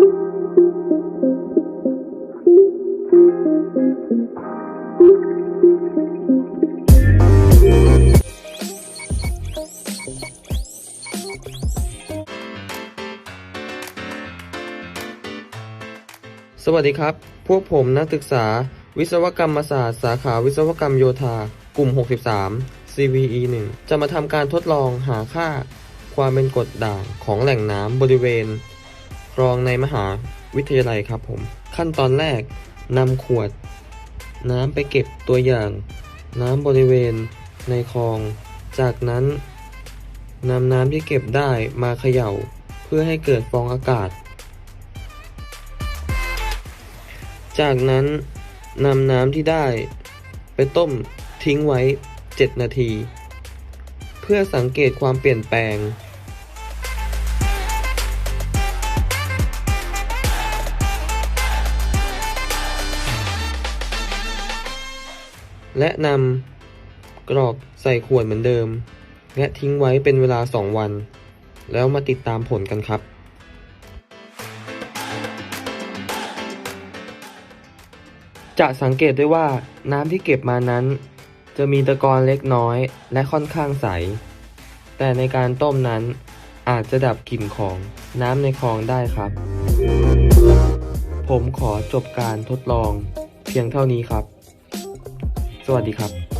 สวัสดีครับ พวกผมนักศึกษา วิศวกรรมศาสตร์ สาขาวิศวกรรมโยธา กลุ่ม 63 CVE 1 จะมาทำการทดลองหาค่า ความเป็นกรดด่างของแหล่งน้ำบริเวณ คลองในมหาวิทยาลัยครับผม ขั้นตอนแรกนำขวด น้ำไปเก็บตัวอย่าง น้ำบริเวณในคลอง จากนั้นนำน้ำที่เก็บได้มาเขย่า เพื่อให้เกิดฟองอากาศ จากนั้นนำน้ำที่ได้ไปต้มทิ้งไว้ 7 นาที เพื่อสังเกตความเปลี่ยนแปลง และนำกรอกใส่ขวดเหมือนเดิม และทิ้งไว้เป็นเวลา 2 วัน แล้วมาติดตามผลกันครับ จะสังเกตได้ว่าน้ำที่เก็บมานั้น จะมีตะกอนเล็กน้อยและค่อนข้างใส แต่ในการต้มนั้นอาจจะดับกลิ่นของน้ำในคลองได้ครับ ผมขอจบการทดลองเพียงเท่านี้ครับ สวัสดีครับ